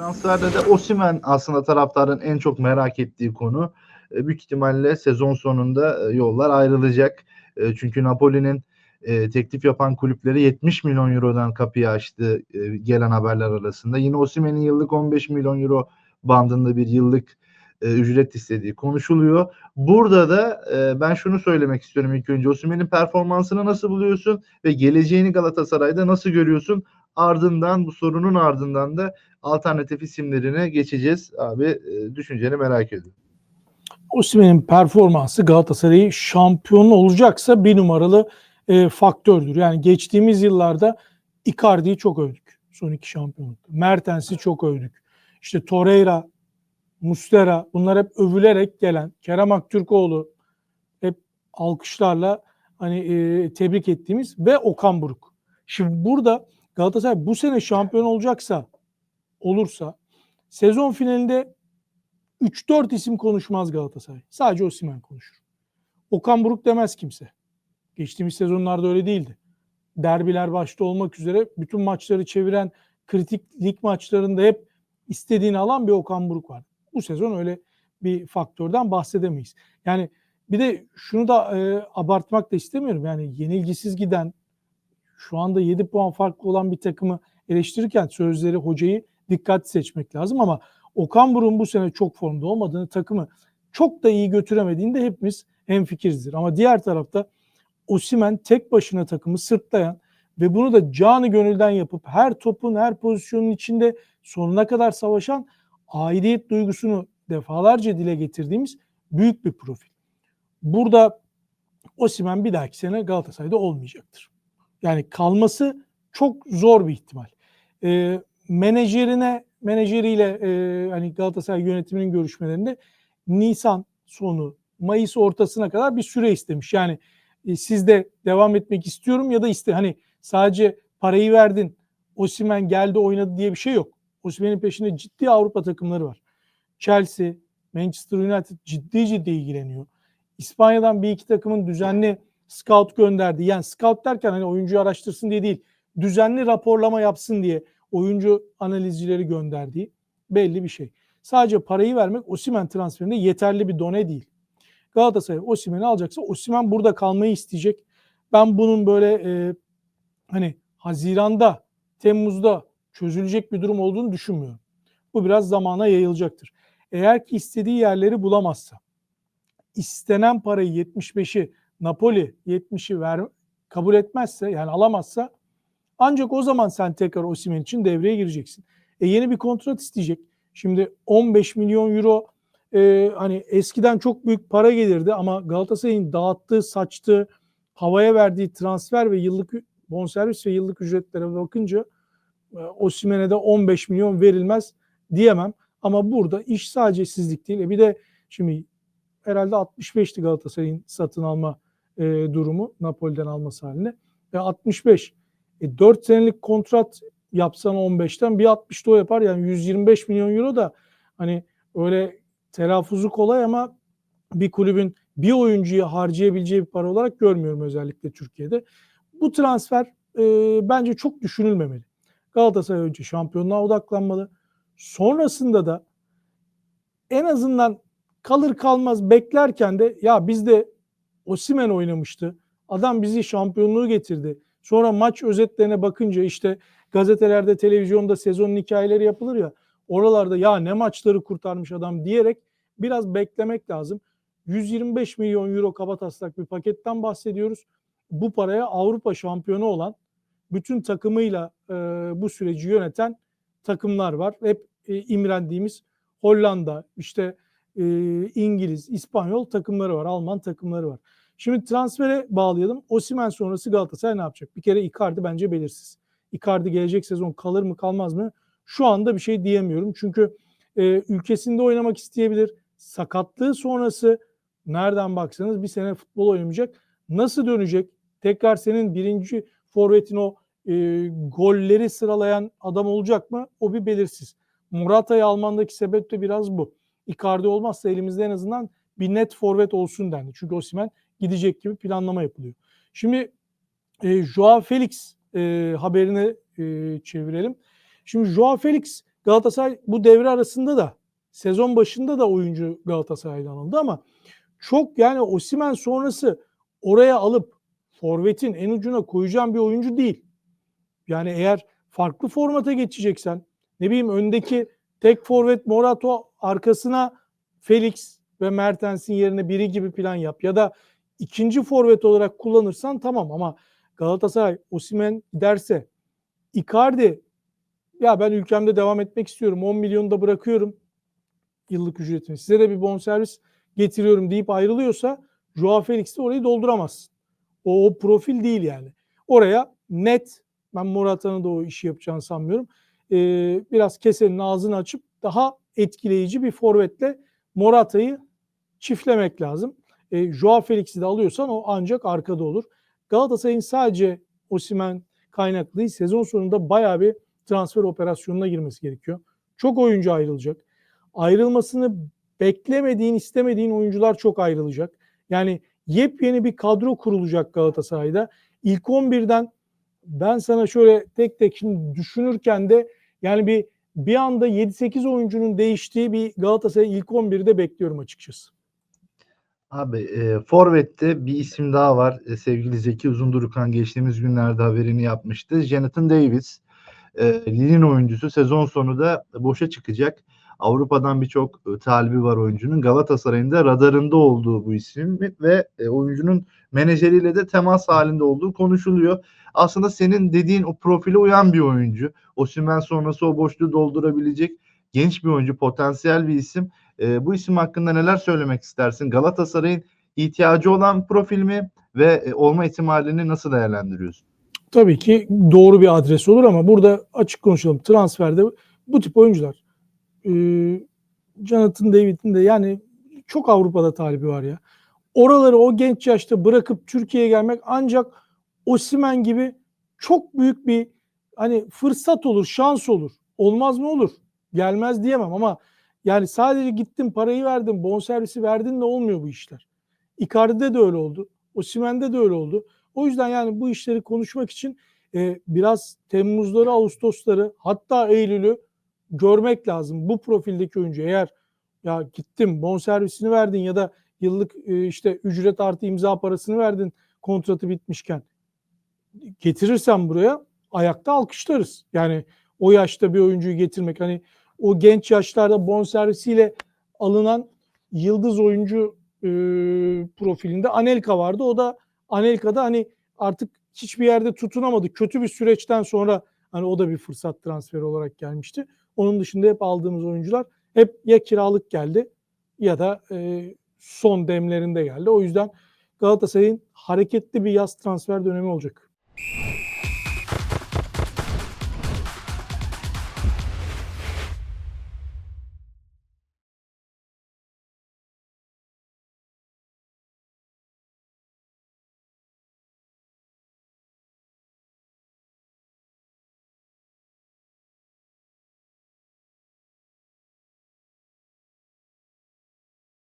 Transferde de Osimhen aslında taraftarın en çok merak ettiği konu. E, büyük ihtimalle sezon sonunda e, yollar ayrılacak. E, çünkü Napoli'nin teklif yapan kulüpleri 70 milyon eurodan kapıyı açtı gelen haberler arasında. Yine Osimhen'in yıllık 15 milyon euro bandında bir yıllık e, ücret istediği konuşuluyor. Burada da e, ben şunu söylemek istiyorum ilk önce. Osimhen'in performansını nasıl buluyorsun ve geleceğini Galatasaray'da nasıl görüyorsun? Ardından bu sorunun ardından da alternatif isimlerine geçeceğiz. Abi e, düşünceni merak ediyorum. Osimhen'in performansı Galatasaray'ı şampiyon olacaksa bir numaralı e, faktördür. Yani geçtiğimiz yıllarda Icardi'yi çok övdük. Son iki şampiyonlukta. Mertens'i çok övdük. İşte Torreira, Mustera bunlar hep övülerek gelen. Kerem Aktürkoğlu hep alkışlarla hani e, tebrik ettiğimiz ve Okan Buruk. Şimdi burada Galatasaray bu sene şampiyon olacaksa olursa sezon finalinde 3-4 isim konuşmaz Galatasaray. Sadece Osimhen konuşur. Okan Buruk demez kimse. Geçtiğimiz sezonlarda öyle değildi. Derbiler başta olmak üzere bütün maçları çeviren kritik lig maçlarında hep istediğini alan bir Okan Buruk var. Bu sezon öyle bir faktörden bahsedemeyiz. Yani bir de şunu da e, abartmak da istemiyorum. Yani yenilgisiz giden şu anda 7 puan farklı olan bir takımı eleştirirken sözleri hocayı dikkatli seçmek lazım ama Okan Buruk'un bu sene çok formda olmadığını takımı çok da iyi götüremediğini de hepimiz hemfikirizdir. Ama diğer tarafta Osimen tek başına takımı sırtlayan ve bunu da canı gönülden yapıp her topun her pozisyonun içinde sonuna kadar savaşan aidiyet duygusunu defalarca dile getirdiğimiz büyük bir profil. Burada Osimen bir dahaki sene Galatasaray'da olmayacaktır. Yani kalması çok zor bir ihtimal. E, menajerine menajeriyle e, hani Galatasaray yönetiminin görüşmelerinde Nisan sonu Mayıs ortasına kadar bir süre istemiş. Yani e, siz de devam etmek istiyorum ya da iste hani sadece parayı verdin Osimen geldi oynadı diye bir şey yok. Osimen'in peşinde ciddi Avrupa takımları var. Chelsea, Manchester United ciddi ciddi ilgileniyor. İspanya'dan bir iki takımın düzenli scout gönderdi. Yani scout derken hani oyuncuyu araştırsın diye değil. Düzenli raporlama yapsın diye oyuncu analizcileri gönderdiği belli bir şey. Sadece parayı vermek Osimen transferinde yeterli bir done değil. Galatasaray Osimen'i alacaksa Osimen burada kalmayı isteyecek. Ben bunun böyle e, hani Haziran'da, Temmuz'da çözülecek bir durum olduğunu düşünmüyorum. Bu biraz zamana yayılacaktır. Eğer ki istediği yerleri bulamazsa, istenen parayı 75'i Napoli 70'i ver, kabul etmezse yani alamazsa ancak o zaman sen tekrar Osimhen için devreye gireceksin. E yeni bir kontrat isteyecek. Şimdi 15 milyon euro e, hani eskiden çok büyük para gelirdi ama Galatasaray'ın dağıttığı, saçtığı, havaya verdiği transfer ve yıllık bonservis ve yıllık ücretlere bakınca e, Osimhen'e de 15 milyon verilmez diyemem. Ama burada iş sadece sizlik değil. E bir de şimdi herhalde 65'ti Galatasaray'ın satın alma e, durumu Napoli'den alması haline. Ve 65. E 4 senelik kontrat yapsan 15'ten bir 60 o yapar. Yani 125 milyon euro da hani öyle telaffuzu kolay ama bir kulübün bir oyuncuya harcayabileceği bir para olarak görmüyorum özellikle Türkiye'de. Bu transfer e, bence çok düşünülmemeli. Galatasaray önce şampiyonluğa odaklanmalı. Sonrasında da en azından kalır kalmaz beklerken de ya bizde Osimen oynamıştı. Adam bizi şampiyonluğu getirdi. Sonra maç özetlerine bakınca işte gazetelerde, televizyonda sezonun hikayeleri yapılır ya. Oralarda ya ne maçları kurtarmış adam diyerek biraz beklemek lazım. 125 milyon euro kabataslak bir paketten bahsediyoruz. Bu paraya Avrupa şampiyonu olan bütün takımıyla e, bu süreci yöneten takımlar var. Hep e, imrendiğimiz Hollanda, işte e, İngiliz, İspanyol takımları var, Alman takımları var. Şimdi transfere bağlayalım. Osimen sonrası Galatasaray ne yapacak? Bir kere Icardi bence belirsiz. Icardi gelecek sezon kalır mı kalmaz mı? Şu anda bir şey diyemiyorum. Çünkü e, ülkesinde oynamak isteyebilir. Sakatlığı sonrası nereden baksanız bir sene futbol oynamayacak. Nasıl dönecek? Tekrar senin birinci forvetin o e, golleri sıralayan adam olacak mı? O bir belirsiz. Morata'yı almandaki sebep de biraz bu. Icardi olmazsa elimizde en azından bir net forvet olsun dendi. Çünkü Osimhen gidecek gibi planlama yapılıyor. Şimdi e, Joao Felix e, haberine e, çevirelim. Şimdi Joao Felix Galatasaray bu devre arasında da sezon başında da oyuncu Galatasaray'dan alındı ama çok yani Osimen sonrası oraya alıp forvetin en ucuna koyacağım bir oyuncu değil. Yani eğer farklı formata geçeceksen ne bileyim öndeki tek forvet Morato arkasına Felix ve Mertens'in yerine biri gibi plan yap ya da ikinci forvet olarak kullanırsan tamam ama Galatasaray Osimen giderse Icardi ya ben ülkemde devam etmek istiyorum 10 milyonu da bırakıyorum yıllık ücretini size de bir bonservis getiriyorum deyip ayrılıyorsa Joao Felix de orayı dolduramazsın. O, o profil değil yani. Oraya net ben Morata'nın da o işi yapacağını sanmıyorum. Ee, biraz kesenin ağzını açıp daha etkileyici bir forvetle Morata'yı çiftlemek lazım. E, Joao Felix'i de alıyorsan o ancak arkada olur. Galatasaray'ın sadece Osimen kaynaklı sezon sonunda bayağı bir transfer operasyonuna girmesi gerekiyor. Çok oyuncu ayrılacak. Ayrılmasını beklemediğin, istemediğin oyuncular çok ayrılacak. Yani yepyeni bir kadro kurulacak Galatasaray'da. İlk 11'den ben sana şöyle tek tek şimdi düşünürken de yani bir bir anda 7-8 oyuncunun değiştiği bir Galatasaray ilk 11'de bekliyorum açıkçası. Abi e, Forvet'te bir isim daha var. E, sevgili Zeki Uzundurukan geçtiğimiz günlerde haberini yapmıştı. Jonathan Davis. E, Lille'in oyuncusu sezon sonu da boşa çıkacak. Avrupa'dan birçok talibi var oyuncunun. Galatasaray'ın da radarında olduğu bu isim ve e, oyuncunun menajeriyle de temas halinde olduğu konuşuluyor. Aslında senin dediğin o profile uyan bir oyuncu. Osimhen sonrası o boşluğu doldurabilecek genç bir oyuncu, potansiyel bir isim. E, bu isim hakkında neler söylemek istersin? Galatasaray'ın ihtiyacı olan profil mi ve e, olma ihtimalini nasıl değerlendiriyorsun? Tabii ki doğru bir adres olur ama burada açık konuşalım. Transferde bu tip oyuncular e, Jonathan David'in de yani çok Avrupa'da talibi var ya. Oraları o genç yaşta bırakıp Türkiye'ye gelmek ancak Osimen gibi çok büyük bir hani fırsat olur, şans olur. Olmaz mı olur? Gelmez diyemem ama yani sadece gittin parayı verdin, bonservisi verdin de olmuyor bu işler. Icardi'de de öyle oldu. Osimen'de de öyle oldu. O yüzden yani bu işleri konuşmak için e, biraz Temmuzları, Ağustosları hatta Eylül'ü görmek lazım. Bu profildeki oyuncu eğer ya gittim bonservisini verdin ya da yıllık e, işte ücret artı imza parasını verdin kontratı bitmişken getirirsen buraya ayakta alkışlarız. Yani o yaşta bir oyuncuyu getirmek hani o genç yaşlarda bonservisiyle alınan yıldız oyuncu e, profilinde Anelka vardı. O da Anelka'da hani artık hiçbir yerde tutunamadı. Kötü bir süreçten sonra hani o da bir fırsat transferi olarak gelmişti. Onun dışında hep aldığımız oyuncular hep ya kiralık geldi ya da e, son demlerinde geldi. O yüzden Galatasaray'ın hareketli bir yaz transfer dönemi olacak.